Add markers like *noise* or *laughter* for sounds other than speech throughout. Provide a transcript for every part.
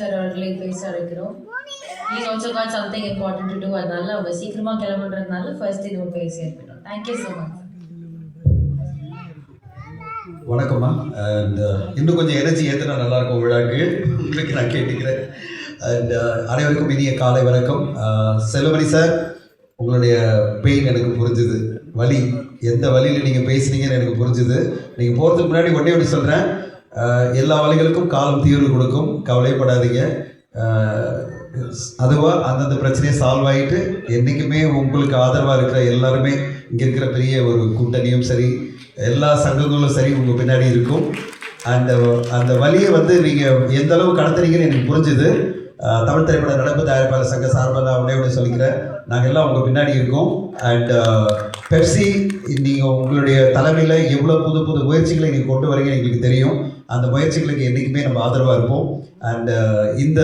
Sir அவர்களை பேச அழைக்கிறோம் please also got something important to do அதனால அவங்க சீக்கிரமா கிளம்புன்றதுனால ஃபர்ஸ்ட் இது பேசி ஏற்பட்டோம் தேங்க்யூ ஸோ மச் வணக்கம்மா. அண்ட் uh, இன்னும் கொஞ்சம் எனர்ஜி ஏற்றினா நல்லாயிருக்கும் விழாக்கு. உங்களுக்கு நான் கேட்டுக்கிறேன். அண்ட் uh, அனைவருக்கும் இனிய காலை வணக்கம். Uh, அஹ், செல்வமணி சார் உங்களுடைய பெயின் எனக்கு புரிஞ்சுது. வலி எந்த வழியில் நீங்கள் பேசுனீங்கன்னு எனக்கு புரிஞ்சுது. நீங்கள் போகிறதுக்கு முன்னாடி ஒன்றே ஒன்று சொல்கிறேன் எல்லா வழிகளுக்கும் காலம் தீர்வு கொடுக்கும். கவலைப்படாதீங்க. அதுவாக அந்தந்த பிரச்சனையை சால்வ் ஆகிட்டு என்றைக்குமே உங்களுக்கு ஆதரவாக இருக்கிற எல்லாருமே இங்கே இருக்கிற பெரிய ஒரு கூட்டணியும் சரி எல்லா சங்கங்களும் சரி உங்கள் பின்னாடி இருக்கும். அந்த அந்த வழியை வந்து நீங்கள் எந்த அளவு கடத்துறீங்கன்னு எனக்கு புரிஞ்சுது. தமிழ் திரைப்பட நடப்பு தயாரிப்பாளர் சங்க சார்பாக உடனே உடனே சொல்லிக்கிறேன். நாங்கள் எல்லாம் உங்கள் பின்னாடி இருக்கோம். அண்ட் பெப்சி நீங்கள் உங்களுடைய தலைமையில் எவ்வளோ புது புது முயற்சிகளை நீங்கள் கொண்டு வரீங்க எங்களுக்கு தெரியும். அந்த முயற்சிகளுக்கு என்றைக்குமே நம்ம ஆதரவாக இருப்போம். அண்ட் இந்த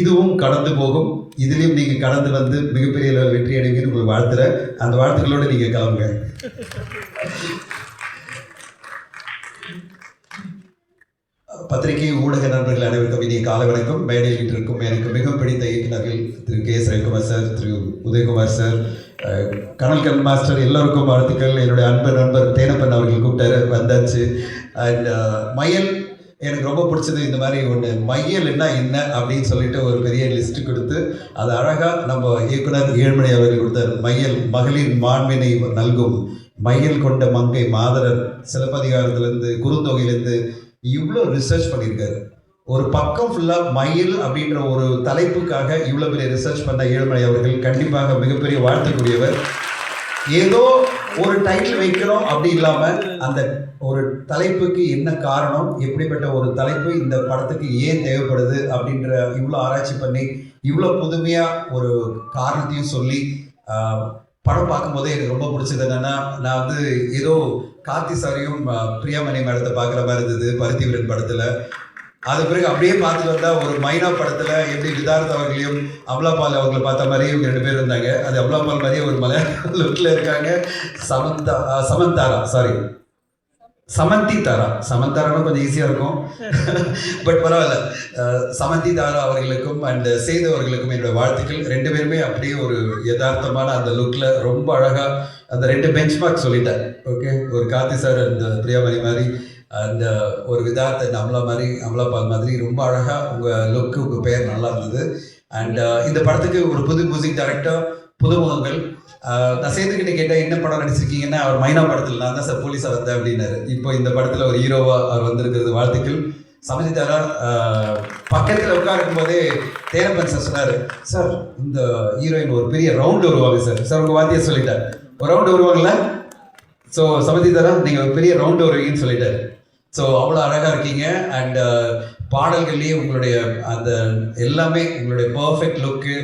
இதுவும் கடந்து போகும். இதுலேயும் நீங்கள் கடந்து வந்து மிகப்பெரிய அளவில் வெற்றி அடைவீங்கன்னு உங்களுக்கு வாழ்த்துறேன். அந்த வாழ்த்துக்களோடு நீங்கள் கிளம்புங்க. பத்திரிகை ஊடக நண்பர்கள் அனைவருக்கும் இனிய காலை வணக்கம். மேடையில் இருக்கும் எனக்கு மிக பிடித்த இயக்குநர்கள் Thiru K S Ravikumar sir Thiru Udayakumar sir அஹ், கனல் கண் மாஸ்டர் எல்லோருக்கும் வாழ்த்துக்கள். என்னுடைய அன்பு நண்பர் தேனப்பன் அவர்கள் கூப்பிட்டாரு வந்தாச்சு. அண்ட் மயல் எனக்கு ரொம்ப பிடிச்சது இந்த மாதிரி ஒன்று மையல்னா என்ன அப்படின்னு சொல்லிட்டு ஒரு பெரிய லிஸ்ட் கொடுத்து அது அழகாக நம்ம இயக்குனர் ஏழ்மணி அவர்கள் கொடுத்தார். மையல் மகளிர் மாண்பினை நல்கும். மையல் கொண்ட மங்கை மாதரர். சிலப்பதிகாரத்திலேருந்து குறுந்தொகையிலேருந்து இவ்வளோ ரிசர்ச் பண்ணியிருக்காரு. ஒரு பக்கம் ஃபுல்லாக மயில் அப்படின்ற ஒரு தலைப்புக்காக இவ்வளோ பெரிய ரிசர்ச் பண்ண ஏழுமலை அவர்கள் கண்டிப்பாக மிகப்பெரிய வாழ்த்துக்குரியவர். ஏதோ ஒரு டைட்டில் வைக்கிறோம் அப்படி இல்லாமல் அந்த ஒரு தலைப்புக்கு என்ன காரணம் எப்படிப்பட்ட ஒரு தலைப்பு இந்த படத்துக்கு ஏன் தேவைப்படுது அப்படின்ற இவ்வளோ ஆராய்ச்சி பண்ணி இவ்வளோ புதுமையாக ஒரு காரணத்தையும் சொல்லி படம் பார்க்கும்போதே எனக்கு ரொம்ப பிடிச்சது என்னென்னா நான் வந்து ஏதோ கார்த்தி சாரையும் பிரியாமணி மேடத்தை பார்க்குற மாதிரி இருந்தது பருத்திவீரன் படத்தில். அது பிறகு அப்படியே பார்த்துட்டு வந்தால் ஒரு மைனா படத்தில் எப்படி விதார்த் அவர்களையும் அமலாபால் அவங்களை பார்த்த மாதிரியும் இவங்க ரெண்டு பேர் இருந்தாங்க. அது அமலாபால் மாதிரியே ஒரு மலையாள *laughs* லுக்கில் இருக்காங்க. சமந்தா சமந்தாரா சாரி சமந்தி தாரா. சமந்தாரானா கொஞ்சம் ஈஸியாக இருக்கும். *laughs* பட் பரவாயில்ல. சமந்தி தாரா அவர்களுக்கும் அண்ட் சேது அவர்களுக்கும் என்னோட வாழ்த்துக்கள். ரெண்டு பேருமே அப்படியே ஒரு யதார்த்தமான அந்த லுக்கில் ரொம்ப அழகாக அந்த ரெண்டு பெஞ்ச் மார்க் சொல்லிட்டேன். ஓகே ஒரு கார்த்தி சார் அந்த பிரியாமணி மாதிரி அந்த ஒரு விதார்த்த அமலா மாதிரி அமலாபால் மாதிரி ரொம்ப அழகாக உங்கள் லுக்கு உங்கள் பெயர் நல்லா இருந்தது. அண்ட் இந்த படத்துக்கு ஒரு புது மியூசிக் டைரக்டர் புதுமுகங்கள் நான் சேர்ந்துக்கிட்ட கேட்டேன் என்ன படம் நடிச்சிருக்கீங்கன்னா அவர் மைனா படத்தில் நான் தான் சார் போலீஸாக வந்தேன் அப்படின்னாரு. இப்போ இந்த படத்தில் ஒரு ஹீரோவாக அவர் வந்திருக்கிறது வாழ்த்துக்கள். சமஜிதாரா பக்கத்தில் உட்காருக்கும் போதே தேரப்பன் சார் சொன்னார் சார் இந்த ஹீரோயின் ஒரு பெரிய ரவுண்டு வருவாங்க சார். சார் உங்கள் வாத்தியை சொல்லிட்டார். ஒரு ரவுண்டு வருவாங்களா ஸோ சமஜிதாரா நீங்கள் ஒரு பெரிய ரவுண்டு வருவீங்கன்னு சொல்லிட்டார். ஸோ அவ்வளோ அழகாக இருக்கீங்க. அண்ட் பாடல்கள்லேயே உங்களுடைய அந்த எல்லாமே உங்களுடைய பர்ஃபெக்ட் லுக்கு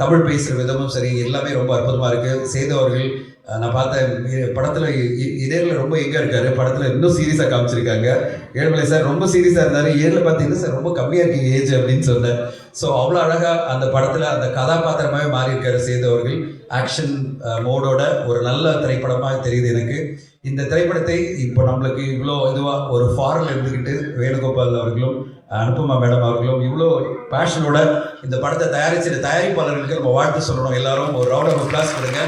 தமிழ் பேசுகிற விதமும் சரி எல்லாமே ரொம்ப அற்புதமாக இருக்குது சேர்ந்தவர்கள் நான் பார்த்தேன் படத்தில் இதேரில் ரொம்ப எங்கே இருக்காரு படத்தில் இன்னும் சீரியஸாக காமிச்சிருக்காங்க. ஏழுமலை சார் ரொம்ப சீரியஸாக இருந்தார். ஏழில் பார்த்தீங்கன்னா சார் ரொம்ப கம்மியாக இருக்கீங்க ஏஜ் அப்படின்னு சொன்னேன். ஸோ அவ்வளோ அழகாக அந்த படத்தில் அந்த கதாபாத்திரமாகவே மாறியிருக்காரு சேர்ந்தவர்கள் ஆக்ஷன் மோடோட ஒரு நல்ல திரைப்படமாக தெரியுது எனக்கு. இந்த திரைப்படத்தை இப்போ நம்மளுக்கு இவ்வளோ இதுவாக ஒரு ஃபாரில் இருந்துக்கிட்டு வேணுகோபால் அவர்களும் அனுப்புமா மேடம் அவர்களும் இவ்வளோ பேஷனோட இந்த படத்தை தயாரிச்சிட தயாரிப்பாளர்களுக்கு நம்ம வாழ்த்து சொல்லணும். எல்லாரும் ஒரு ரவுண்ட் ஆஃப் அப்ளாஸ் கொடுங்க.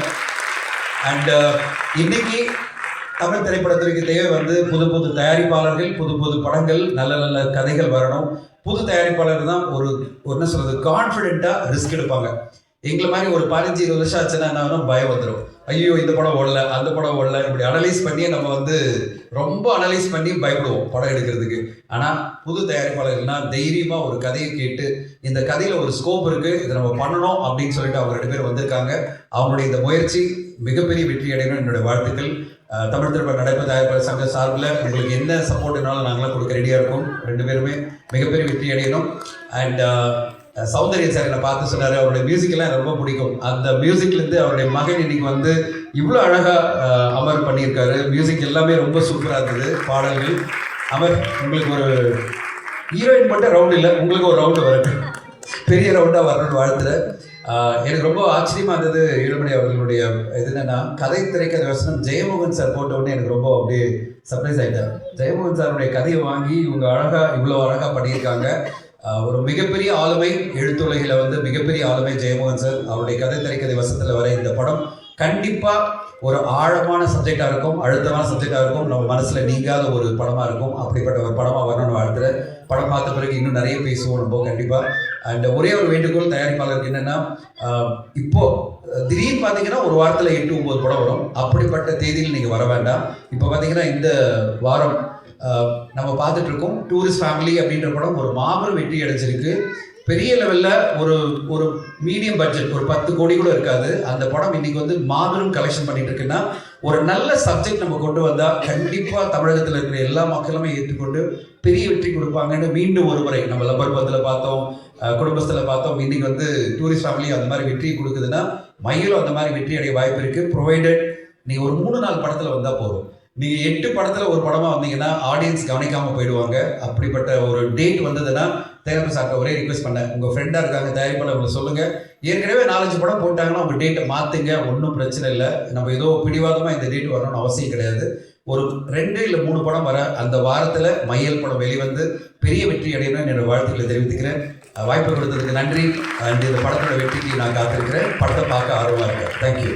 அண்ட் uh, இன்னைக்கு தமிழ் திரைப்படத்திற்கு வந்து புது புது தயாரிப்பாளர்கள் புது புது படங்கள் நல்ல நல்ல கதைகள் வரணும். புது தயாரிப்பாளர் தான் ஒரு ஒரு என்ன சொல்றது கான்ஃபிடென்ட்டாக ரிஸ்க் எடுப்பாங்க. எங்களை மாதிரி ஒரு பதினஞ்சு இருபது வருஷம் ஆச்சுன்னா என்ன பயம் வந்துடும் ஐயோ இந்த படம் ஓடல அந்த படம் ஓடல இப்படி அனலைஸ் பண்ணி நம்ம வந்து ரொம்ப அனலைஸ் பண்ணி பயப்படுவோம் படம் எடுக்கிறதுக்கு. ஆனால் புது தயாரிப்பாளர்கள்னா தைரியமாக ஒரு கதையை கேட்டு இந்த கதையில் ஒரு ஸ்கோப் இருக்குது இதை நம்ம பண்ணணும் அப்படின்னு சொல்லிட்டு அவங்க ரெண்டு பேர் வந்திருக்காங்க. அவங்களுடைய இந்த முயற்சி மிகப்பெரிய வெற்றி அடையணும் என்னுடைய வாழ்த்துக்கள். தமிழ் திரைப்பட நடைபெற தயாரிப்பாளர் சங்க சார்பில் உங்களுக்கு என்ன சப்போர்ட்னாலும் நாங்களாம் கொடுக்க ரெடியாக இருக்கோம். ரெண்டு பேருமே மிகப்பெரிய வெற்றி அடையணும். அண்ட் சௌந்தரிய சார் என்னை பார்த்து சொன்னார். அவருடைய மியூசிக்கெல்லாம் ரொம்ப பிடிக்கும். அந்த மியூசிக்லேருந்து அவருடைய மகன் இன்னைக்கு வந்து இவ்வளோ அழகாக அமர் பண்ணியிருக்காரு. மியூசிக் எல்லாமே ரொம்ப சூப்பராக இருந்தது பாடல்கள். அமர் உங்களுக்கு ஒரு ஹீரோயின் மட்டும் ரவுண்ட் இல்லை உங்களுக்கு ஒரு ரவுண்டு வரட்டும் பெரிய ரவுண்டாக வரணும்னு வாழ்த்துறேன் எனக்கு ரொம்ப ஆச்சரியமாக இருந்தது ஈழமணி அவர்களுடைய இது என்னென்னா கதை திரைக்கதை வசனம் ஜெயமோகன் சார் போட்ட உடனே எனக்கு ரொம்ப அப்படியே சர்ப்ரைஸ் ஆகிட்டார் ஜெயமோகன் சாருடைய கதையை வாங்கி இவங்க அழகாக இவ்வளோ அழகாக பண்ணியிருக்காங்க. ஒரு மிகப்பெரிய ஆளுமை எழுத்துலகில் வந்து மிகப்பெரிய ஆளுமை ஜெயமோகன் சார் அவருடைய கதை திரைக்கதை வசத்தில் வர இந்த படம் கண்டிப்பாக ஒரு ஆழமான சப்ஜெக்டாக இருக்கும் அழுத்தமான சப்ஜெக்டாக இருக்கும். நம்ம மனசில் நீங்காத ஒரு படமாக இருக்கும். அப்படிப்பட்ட ஒரு படமாக வரணும்னு வாழ்த்துற படம் பார்த்த பிறகு இன்னும் நிறைய பேசுவோம் நம்ம கண்டிப்பாக அண்ட் ஒரே ஒரு வேண்டுகோள் தயாரிப்பாளருக்கு என்னென்னா இப்போ திடீர்னு பார்த்தீங்கன்னா ஒரு வாரத்தில் எட்டு ஒம்பது படம் வரும். அப்படிப்பட்ட தேதியில் நீங்கள் வர வேண்டாம். இப்போ பார்த்தீங்கன்னா இந்த வாரம் நம்ம பார்த்துட்டு இருக்கோம் டூரிஸ்ட் ஃபேமிலி அப்படின்ற படம் ஒரு மாபெரும் வெற்றி அடைஞ்சிருக்கு. பெரிய லெவலில் ஒரு ஒரு மீடியம் பட்ஜெட் ஒரு பத்து கோடி கூட இருக்காது. அந்த படம் இன்னைக்கு வந்து மாபெரும் கலெக்ஷன் பண்ணிட்டு இருக்குன்னா ஒரு நல்ல சப்ஜெக்ட் நம்ம கொண்டு வந்தால் கண்டிப்பாக தமிழகத்தில் இருக்கிற எல்லா மக்களுமே ஏற்றுக்கொண்டு பெரிய வெற்றி கொடுப்பாங்கன்னு மீண்டும் ஒரு முறை நம்ம லப்பர் பத்தில் பார்த்தோம் குடும்பத்தில் பார்த்தோம். இன்னைக்கு வந்து டூரிஸ்ட் ஃபேமிலி அந்த மாதிரி வெற்றி கொடுக்குதுன்னா மயிலும் அந்த மாதிரி வெற்றி அடைய வாய்ப்பு இருக்குது ப்ரொவைடட் நீங்கள் ஒரு மூணு நாலு படத்தில் வந்தால் போதும். நீங்கள் எட்டு படத்தில் ஒரு படமாக வந்தீங்கன்னா ஆடியன்ஸ் கவனிக்காமல் போயிடுவாங்க. அப்படிப்பட்ட ஒரு டேட் வந்ததுன்னா தயாரிப்பு சார்ட்ட ஒரே ரிக்வெஸ்ட் பண்ணேன். உங்கள் ஃப்ரெண்டாக இருக்காங்க தயாரிப்பாளர் உங்களை சொல்லுங்கள் ஏற்கனவே நாலஞ்சு படம் போட்டாங்கன்னா உங்கள் டேட்டை மாற்றுங்க ஒன்றும் பிரச்சனை இல்லை. நம்ம ஏதோ பிடிவாதமாக இந்த டேட் வரணும்னு அவசியம் கிடையாது. ஒரு ரெண்டு இல்லை மூணு படம் வர அந்த வாரத்தில் மையல் படம் வெளிவந்து பெரிய வெற்றி அடையணும் என்னோட வாழ்த்துக்களை தெரிவித்துக்கிறேன். வாய்ப்பு கொடுத்ததுக்கு நன்றி. அண்ட் இந்த படத்தோட வெற்றிக்கு நான் காத்திருக்கிறேன். படத்தை பார்க்க ஆர்வமாக இருக்கேன் தேங்க்யூ